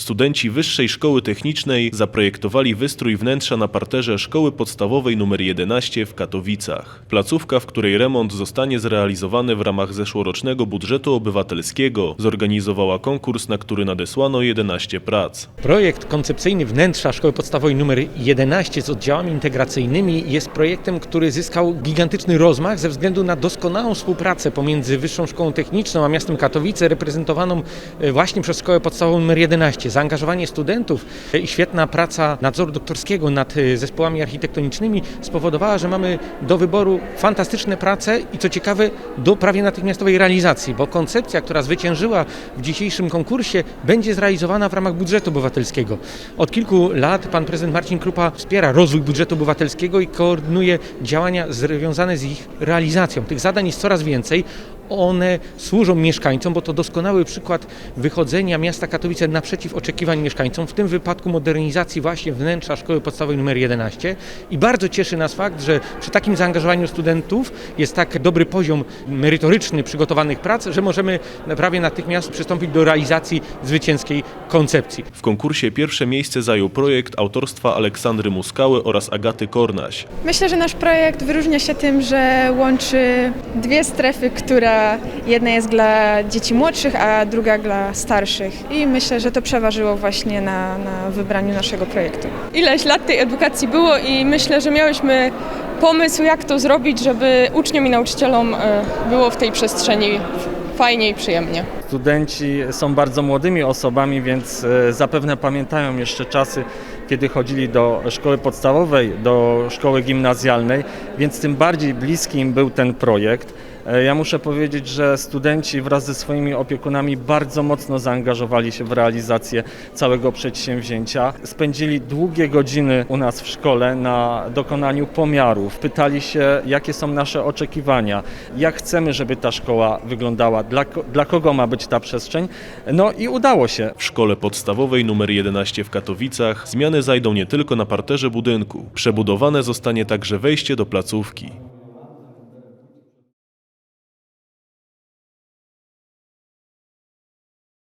Studenci Wyższej Szkoły Technicznej zaprojektowali wystrój wnętrza na parterze Szkoły Podstawowej nr 11 w Katowicach. Placówka, w której remont zostanie zrealizowany w ramach zeszłorocznego budżetu obywatelskiego, zorganizowała konkurs, na który nadesłano 11 prac. Projekt koncepcyjny wnętrza Szkoły Podstawowej nr 11 z oddziałami integracyjnymi jest projektem, który zyskał gigantyczny rozmach ze względu na doskonałą współpracę pomiędzy Wyższą Szkołą Techniczną a miastem Katowice, reprezentowaną e, właśnie przez Szkołę Podstawową nr 11. Zaangażowanie studentów i świetna praca nadzoru doktorskiego nad e, zespołami architektonicznymi spowodowała, że mamy do wyboru fantastyczne prace i co ciekawe do prawie natychmiastowej realizacji, bo koncepcja, która zwyciężyła w dzisiejszym konkursie będzie zrealizowana w ramach budżetu obywatelskiego. Od kilku lat pan prezydent Marcin Krupa wspiera rozwój budżetu obywatelskiego i koordynuje działania związane z ich realizacją. Tych zadań jest coraz więcej. One służą mieszkańcom, bo to doskonały przykład wychodzenia miasta Katowice naprzeciw oczekiwań mieszkańcom, w tym wypadku modernizacji właśnie wnętrza Szkoły Podstawowej nr 11. I bardzo cieszy nas fakt, że przy takim zaangażowaniu studentów jest tak dobry poziom merytoryczny przygotowanych prac, że możemy prawie natychmiast przystąpić do realizacji zwycięskiej koncepcji. W konkursie pierwsze miejsce zajął projekt autorstwa Aleksandry Muskały oraz Agaty Kornaś. Myślę, że nasz projekt wyróżnia się tym, że łączy dwie strefy, która jedna jest dla dzieci młodszych, a druga dla starszych. I myślę, że to przeważyło właśnie na, na wybraniu naszego projektu. Ileś lat tej edukacji było i myślę, że miałyśmy pomysł, jak to zrobić, żeby uczniom i nauczycielom e, było w tej przestrzeni fajnie i przyjemnie. Studenci są bardzo młodymi osobami, więc e, zapewne pamiętają jeszcze czasy, kiedy chodzili do szkoły podstawowej, do szkoły gimnazjalnej, więc tym bardziej bliski im był ten projekt. E, Ja muszę powiedzieć, że studenci wraz ze swoimi opiekunami bardzo mocno zaangażowali się w realizację całego przedsięwzięcia. Spędzili długie godziny u nas w szkole na dokonaniu pomiarów. Pytali się, jakie są nasze oczekiwania, jak chcemy, żeby ta szkoła wyglądała, dla, dla kogo ma być ta przestrzeń. No i udało się. W szkole podstawowej nr 11 w Katowicach zmiany zajdą nie tylko na parterze budynku. Przebudowane zostanie także wejście do placówki.